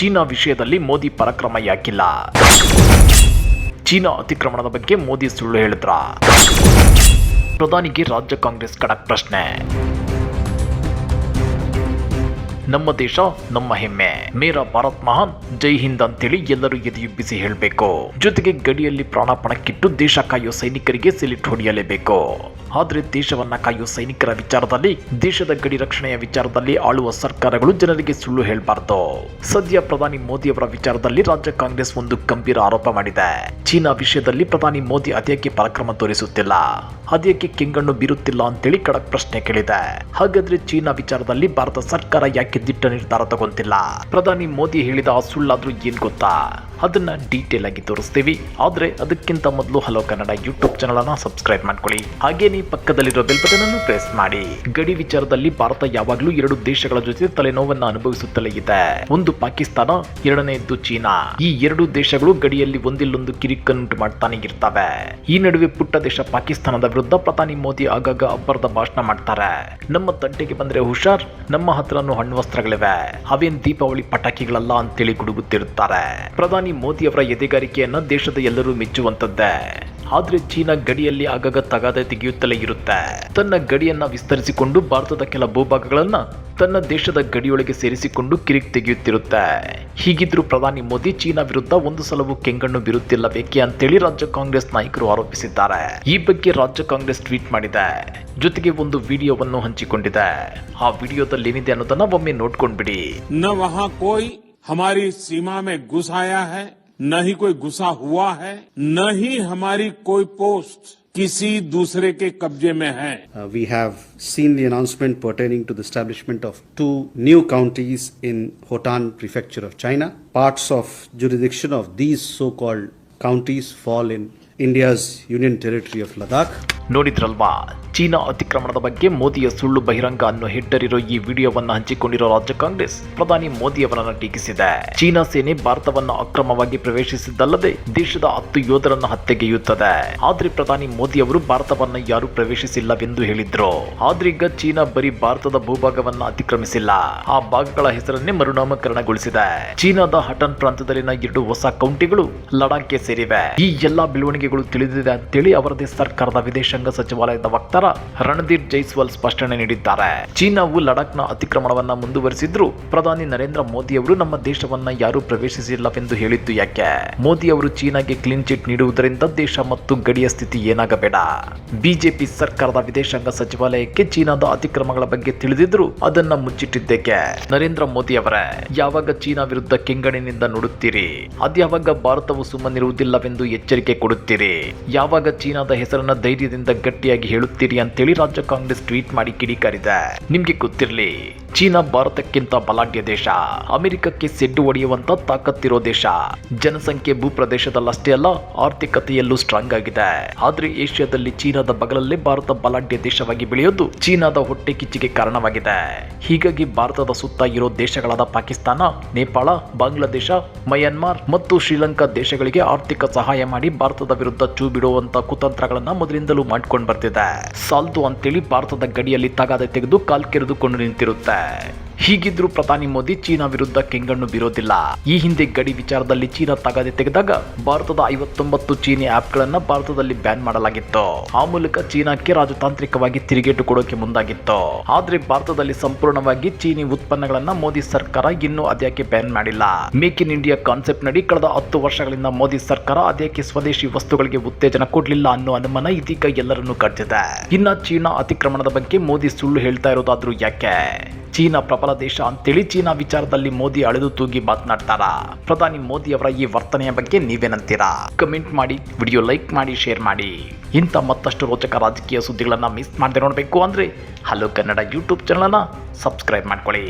China ವಿಷಯದಲ್ಲಿ ಮೋದಿ ಪರಾಕ್ರಮ ಯಾಕಿಲ್ಲ? ಚೀನಾ ಅತಿಕ್ರಮಣದ ಬಗ್ಗೆ ಮೋದಿ ಸುಳ್ಳು ಹೇಳಿದ್ರ? ಪ್ರಧಾನಿಗೆ ರಾಜ್ಯ ಕಾಂಗ್ರೆಸ್ ಖಡಕ್ ಪ್ರಶ್ನೆ. ನಮ್ಮ ದೇಶ, ನಮ್ಮ ಹೆಮ್ಮೆ. ಮೇರಾ ಭಾರತ್ ಮಹಾನ್, ಜೈ ಹಿಂದ್ ಅಂತೇಳಿ ಎಲ್ಲರೂ ಎದೆಯುಬ್ಬಿಸಿ ಹೇಳಬೇಕು. ಜೊತೆಗೆ ಗಡಿಯಲ್ಲಿ ಪ್ರಾಣಪಣಕ್ಕಿಟ್ಟು ದೇಶ ಕಾಯೋ ಸೈನಿಕರಿಗೆ ಸಿಲಿಟ್ ಹೊಡೆಯಲೇಬೇಕು. ಆದ್ರೆ ದೇಶವನ್ನ ಕಾಯುವ ಸೈನಿಕರ ವಿಚಾರದಲ್ಲಿ, ದೇಶದ ಗಡಿ ರಕ್ಷಣೆಯ ವಿಚಾರದಲ್ಲಿ ಆಳುವ ಸರ್ಕಾರಗಳು ಜನರಿಗೆ ಸುಳ್ಳು ಹೇಳಬಾರದು. ಸದ್ಯ ಪ್ರಧಾನಿ ಮೋದಿ ಅವರ ವಿಚಾರದಲ್ಲಿ ರಾಜ್ಯ ಕಾಂಗ್ರೆಸ್ ಒಂದು ಗಂಭೀರ ಆರೋಪ ಮಾಡಿದೆ. ಚೀನಾ ವಿಷಯದಲ್ಲಿ ಪ್ರಧಾನಿ ಮೋದಿ ಅದೇಕೆ ಪರಾಕ್ರಮ ತೋರಿಸುತ್ತಿಲ್ಲ? ಅದೇಕೆ ಕೆಂಗಣ್ಣು ಬೀರುತ್ತಿಲ್ಲ ಅಂತೇಳಿ ಖಡಕ್ ಪ್ರಶ್ನೆ ಕೇಳಿದೆ. ಹಾಗಾದ್ರೆ ಚೀನಾ ವಿಚಾರದಲ್ಲಿ ಭಾರತ ಸರ್ಕಾರ ಯಾಕೆ ದಿಟ್ಟ ನಿರ್ಧಾರ ತಗೊಂತಿಲ್ಲ? ಪ್ರಧಾನಿ ಮೋದಿ ಹೇಳಿದ ಸುಳ್ಳಾದ್ರೂ ಏನ್ ಗೊತ್ತಾ? ಅದನ್ನ ಡೀಟೇಲ್ ಆಗಿ ತೋರಿಸ್ತೀವಿ. ಆದ್ರೆ ಅದಕ್ಕಿಂತ ಮೊದಲು ಹಲೋ ಕನ್ನಡ ಯೂಟ್ಯೂಬ್ ಚಾನಲ್ ಅನ್ನ ಸಬ್ಸ್ಕ್ರೈಬ್ ಮಾಡ್ಕೊಳ್ಳಿ. ಹಾಗೇನೇ ಪಕ್ಕದಲ್ಲಿರೋ ಬೆಲ್ ಬಟನ್ ಅನ್ನು ಪ್ರೆಸ್ ಮಾಡಿ. ಗಡಿ ವಿಚಾರದಲ್ಲಿ ಭಾರತ ಯಾವಾಗಲೂ ಎರಡು ದೇಶಗಳ ಜೊತೆ ತಲೆನೋವನ್ನ ಅನುಭವಿಸುತ್ತಲೇ ಇದೆ. ಒಂದು ಪಾಕಿಸ್ತಾನ ಎರಡನೆಯದ್ದು ಚೀನಾ. ಈ ಎರಡು ದೇಶಗಳು ಗಡಿಯಲ್ಲಿ ಒಂದಿಲ್ಲೊಂದು ಕಿರಿಕನ್ನುಂಟು ಮಾಡ್ತಾನೆ ಇರ್ತವೆ. ಈ ನಡುವೆ ಪುಟ್ಟ ದೇಶ ಪಾಕಿಸ್ತಾನದ ವಿರುದ್ಧ ಪ್ರಧಾನಿ ಮೋದಿ ಆಗಾಗ ಅಬ್ಬರದ ಭಾಷಣ ಮಾಡ್ತಾರೆ. ನಮ್ಮ ತಂಟೆಗೆ ಬಂದ್ರೆ ಹುಷಾರ್, ನಮ್ಮ ಹತ್ರನೂ ಹಣ್ಣು ವಸ್ತ್ರಗಳಿವೆ. ಅವೇನ್ ದೀಪಾವಳಿ ಪಟಾಕಿಗಳಲ್ಲ ಅಂತೇಳಿ ಗುಡುಗುತ್ತಿರುತ್ತಾರೆ. ಪ್ರಧಾನಿ ಪ್ರಧಾನಿ ಮೋದಿಯವರ ಎದೆಗಾರಿಕೆಯನ್ನು ದೇಶದ ಎಲ್ಲರೂ ಮೆಚ್ಚುವಂಥದ್ದೇ. ಆದ್ರೆ ಚೀನಾ ಗಡಿಯಲ್ಲಿ ಆಗಾಗ ತಗಾದೆ ತೆಗೆಯುತ್ತಲೇ ಇರುತ್ತೆ. ತನ್ನ ಗಡಿಯನ್ನ ವಿಸ್ತರಿಸಿಕೊಂಡು ಭಾರತದ ಕೆಲ ಭೂಭಾಗಗಳನ್ನ ತನ್ನ ದೇಶದ ಗಡಿಯೊಳಗೆ ಸೇರಿಸಿಕೊಂಡು ಕಿರಿಕ್ ತೆಗೆಯುತ್ತಿರುತ್ತೆ. ಹೀಗಿದ್ರೂ ಪ್ರಧಾನಿ ಮೋದಿ ಚೀನಾ ವಿರುದ್ಧ ಒಂದು ಸಲವೂ ಕೆಂಗಣ್ಣು ಬೀರುತ್ತಿಲ್ಲ ಬೇಕೆ ಅಂತೇಳಿ ರಾಜ್ಯ ಕಾಂಗ್ರೆಸ್ ನಾಯಕರು ಆರೋಪಿಸಿದ್ದಾರೆ. ಈ ಬಗ್ಗೆ ರಾಜ್ಯ ಕಾಂಗ್ರೆಸ್ ಟ್ವೀಟ್ ಮಾಡಿದೆ. ಜೊತೆಗೆ ಒಂದು ವಿಡಿಯೋವನ್ನು ಹಂಚಿಕೊಂಡಿದೆ. ಆ ವಿಡಿಯೋದಲ್ಲಿ ಏನಿದೆ ಅನ್ನೋದನ್ನ ಒಮ್ಮೆ ನೋಡ್ಕೊಂಡ್ಬಿಡಿ. हमारी सीमा में घुस आया है, न ही कोई घुसा हुआ है, न ही हमारी कोई पोस्ट किसी दूसरे के कब्जे में है। We have seen the announcement pertaining to the establishment of two new counties in Hotan prefecture of China parts of jurisdiction of these so called counties fall in India's union territory of Ladakh ನೋಡಿದ್ರಲ್ವಾ? ಚೀನಾ ಅತಿಕ್ರಮಣದ ಬಗ್ಗೆ ಮೋದಿಯ ಸುಳ್ಳು ಬಹಿರಂಗ ಅನ್ನು ಹಿಟ್ಟರಿರೋ ಈ ವಿಡಿಯೋವನ್ನು ಹಂಚಿಕೊಂಡಿರೋ ರಾಜ್ಯ ಕಾಂಗ್ರೆಸ್ ಪ್ರಧಾನಿ ಮೋದಿ ಅವರನ್ನ ಟೀಕಿಸಿದೆ. ಚೀನಾ ಸೇನೆ ಭಾರತವನ್ನ ಅಕ್ರಮವಾಗಿ ಪ್ರವೇಶಿಸಿದ್ದಲ್ಲದೆ ದೇಶದ ಹತ್ತು ಯೋಧರನ್ನು ಹತ್ಯೆಗೆಯುತ್ತದೆ ಆದ್ರೆ ಪ್ರಧಾನಿ ಮೋದಿ ಅವರು ಭಾರತವನ್ನ ಯಾರು ಪ್ರವೇಶಿಸಿಲ್ಲವೆಂದು ಹೇಳಿದ್ರು. ಆದ್ರೀಗ ಚೀನಾ ಬರೀ ಭಾರತದ ಭೂಭಾಗವನ್ನ ಅತಿಕ್ರಮಿಸಿಲ್ಲ. ಆ ಭಾಗಗಳ ಹೆಸರನ್ನೇ ಮರುನಾಮಕರಣಗೊಳಿಸಿದೆ. ಚೀನಾದ ಹಟನ್ ಪ್ರಾಂತ್ಯದಲ್ಲಿನ ಎರಡು ಹೊಸ ಕೌಂಟಿಗಳು ಲಡಾಖ್ಗೆ ಸೇರಿವೆ. ಈ ಎಲ್ಲಾ ಬೆಳವಣಿಗೆಗಳು ತಿಳಿದಿದೆ ಅಂತೇಳಿ ಅವರದೇ ಸರ್ಕಾರದ ವಿದೇಶಾಂಗ ಸಚಿವಾಲಯದ ವಕ್ತಾರ ರಣದೀಪ್ ಜೈಸ್ವಾಲ್ ಸ್ಪಷ್ಟನೆ ನೀಡಿದ್ದಾರೆ. ಚೀನಾವು ಲಡಾಖ್ನ ಅತಿಕ್ರಮಣವನ್ನ ಮುಂದುವರಿಸಿದ್ರು ಪ್ರಧಾನಿ ನರೇಂದ್ರ ಮೋದಿ ಅವರು ನಮ್ಮ ದೇಶವನ್ನ ಯಾರೂ ಪ್ರವೇಶಿಸಿಲ್ಲವೆಂದು ಹೇಳಿದ್ದು ಯಾಕೆ? ಮೋದಿ ಅವರು ಚೀನಾಗೆ ಕ್ಲೀನ್ ಚಿಟ್ ನೀಡುವುದರಿಂದ ದೇಶ ಮತ್ತು ಗಡಿಯ ಸ್ಥಿತಿ ಏನಾಗಬೇಡ. ಬಿಜೆಪಿ ಸರ್ಕಾರದ ವಿದೇಶಾಂಗ ಸಚಿವಾಲಯಕ್ಕೆ ಚೀನಾದ ಅತಿಕ್ರಮಗಳ ಬಗ್ಗೆ ತಿಳಿದಿದ್ರು ಅದನ್ನ ಮುಚ್ಚಿಟ್ಟಿದ್ದೇಕೆ? ನರೇಂದ್ರ ಮೋದಿ ಅವರೇ, ಯಾವಾಗ ಚೀನಾ ವಿರುದ್ಧ ಕೆಂಗಣಿನಿಂದ ನೋಡುತ್ತೀರಿ? ಅದ್ಯಾವಾಗ ಭಾರತವು ಸುಮ್ಮನಿರುವುದಿಲ್ಲವೆಂದು ಎಚ್ಚರಿಕೆ ಕೊಡುತ್ತೀರಿ? ಯಾವಾಗ ಚೀನಾದ ಹೆಸರನ್ನ ಧೈರ್ಯದಿಂದ ಗಟ್ಟಿಯಾಗಿ ಹೇಳುತ್ತೀರಿ ಅಂತೇಳಿ ರಾಜ್ಯ ಕಾಂಗ್ರೆಸ್ ಟ್ವೀಟ್ ಮಾಡಿ ಕಿಡಿಕಾರಿದೆ ನಿಮ್ಗೆ ಗೊತ್ತಿರಲಿ, ಚೀನಾ ಭಾರತಕ್ಕಿಂತ ಬಲಾಢ್ಯ ದೇಶ. ಅಮೆರಿಕಕ್ಕೆ ಸೆಡ್ಡು ಹೊಡೆಯುವಂತ ತಾಕತ್ತಿರೋ ದೇಶ. ಜನಸಂಖ್ಯೆ ಭೂಪ್ರದೇಶದಲ್ಲಷ್ಟೇ ಅಲ್ಲ, ಆರ್ಥಿಕತೆಯಲ್ಲೂ ಸ್ಟ್ರಾಂಗ್ ಆಗಿದೆ. ಆದ್ರೆ ಏಷ್ಯಾದಲ್ಲಿ ಚೀನಾದ ಬಗಲಲ್ಲೇ ಭಾರತ ಬಲಾಢ್ಯ ದೇಶವಾಗಿ ಬೆಳೆಯೋದು ಚೀನಾದ ಹೊಟ್ಟೆ ಕಿಚ್ಚಿಗೆ ಕಾರಣವಾಗಿದೆ. ಹೀಗಾಗಿ ಭಾರತದ ಸುತ್ತ ಇರೋ ದೇಶಗಳಾದ ಪಾಕಿಸ್ತಾನ, ನೇಪಾಳ, ಬಾಂಗ್ಲಾದೇಶ, ಮಯನ್ಮಾರ್ ಮತ್ತು ಶ್ರೀಲಂಕಾ ದೇಶಗಳಿಗೆ ಆರ್ಥಿಕ ಸಹಾಯ ಮಾಡಿ ಭಾರತದ ವಿರುದ್ಧ ಚೂ ಬಿಡುವಂತ ಕುತಂತ್ರಗಳನ್ನ ಮೊದಲಿಂದಲೂ ಮಾಡ್ಕೊಂಡು ಬರ್ತಿದೆ. ಸಾಲ್ದು ಅಂತೇಳಿ ಭಾರತದ ಗಡಿಯಲ್ಲಿ ತಗಾದೆ ತೆಗೆದು ಕಾಲ್ ಕೆರೆದುಕೊಂಡು ನಿಂತಿರುತ್ತೆ. ಹೀಗಿದ್ರೂ ಪ್ರಧಾನಿ ಮೋದಿ ಚೀನಾ ವಿರುದ್ಧ ಕೆಂಗಣ್ಣು ಬೀರೋದಿಲ್ಲ. ಈ ಹಿಂದೆ ಗಡಿ ವಿಚಾರದಲ್ಲಿ ಚೀನಾ ತಗಾದೆ ತೆಗೆದಾಗ ಭಾರತದ ಐವತ್ತೊಂಬತ್ತು ಚೀನಿ ಆಪ್ಗಳನ್ನ ಭಾರತದಲ್ಲಿ ಬ್ಯಾನ್ ಮಾಡಲಾಗಿತ್ತು. ಆ ಮೂಲಕ ಚೀನಾಕ್ಕೆ ರಾಜತಾಂತ್ರಿಕವಾಗಿ ತಿರುಗೇಟು ಕೊಡೋಕೆ ಮುಂದಾಗಿತ್ತು. ಆದ್ರೆ ಭಾರತದಲ್ಲಿ ಸಂಪೂರ್ಣವಾಗಿ ಚೀನಿ ಉತ್ಪನ್ನಗಳನ್ನ ಮೋದಿ ಸರ್ಕಾರ ಇನ್ನೂ ಅದ್ಯಾಕೆ ಬ್ಯಾನ್ ಮಾಡಿಲ್ಲ. ಮೇಕ್ ಇನ್ ಇಂಡಿಯಾ ಕಾನ್ಸೆಪ್ಟ್ ನಡಿ ಕಳೆದ ಹತ್ತು ವರ್ಷಗಳಿಂದ ಮೋದಿ ಸರ್ಕಾರ ಅದ್ಯಾಕೆ ಸ್ವದೇಶಿ ವಸ್ತುಗಳಿಗೆ ಉತ್ತೇಜನ ಕೊಡ್ಲಿಲ್ಲ ಅನ್ನೋ ಅನುಮಾನ ಇದೀಗ ಎಲ್ಲರನ್ನೂ ಕಟ್ಟಿದೆ ಇನ್ನ ಚೀನಾ ಅತಿಕ್ರಮಣದ ಬಗ್ಗೆ ಮೋದಿ ಸುಳ್ಳು ಹೇಳ್ತಾ ಇರೋದಾದ್ರೂ ಯಾಕೆ? ಚೀನಾ ಪ್ರಬಲ ದೇಶ ಅಂತೇಳಿ ಚೀನಾ ವಿಚಾರದಲ್ಲಿ ಮೋದಿ ಅಳೆದು ತೂಗಿ ಮಾತನಾಡ್ತಾರ? ಪ್ರಧಾನಿ ಮೋದಿ ಅವರ ಈ ವರ್ತನೆಯ ಬಗ್ಗೆ ನೀವೇನಂತೀರಾ? ಕಮೆಂಟ್ ಮಾಡಿ ವಿಡಿಯೋ ಲೈಕ್ ಮಾಡಿ ಶೇರ್ ಮಾಡಿ. ಇಂಥ ಮತ್ತಷ್ಟು ರೋಚಕ ರಾಜಕೀಯ ಸುದ್ದಿಗಳನ್ನ ಮಿಸ್ ಮಾಡದೆ ನೋಡಬೇಕು ಅಂದ್ರೆ ಹಲೋ ಕನ್ನಡ ಯೂಟ್ಯೂಬ್ ಚಾನಲನ್ನ ಸಬ್ಸ್ಕ್ರೈಬ್ ಮಾಡ್ಕೊಳ್ಳಿ.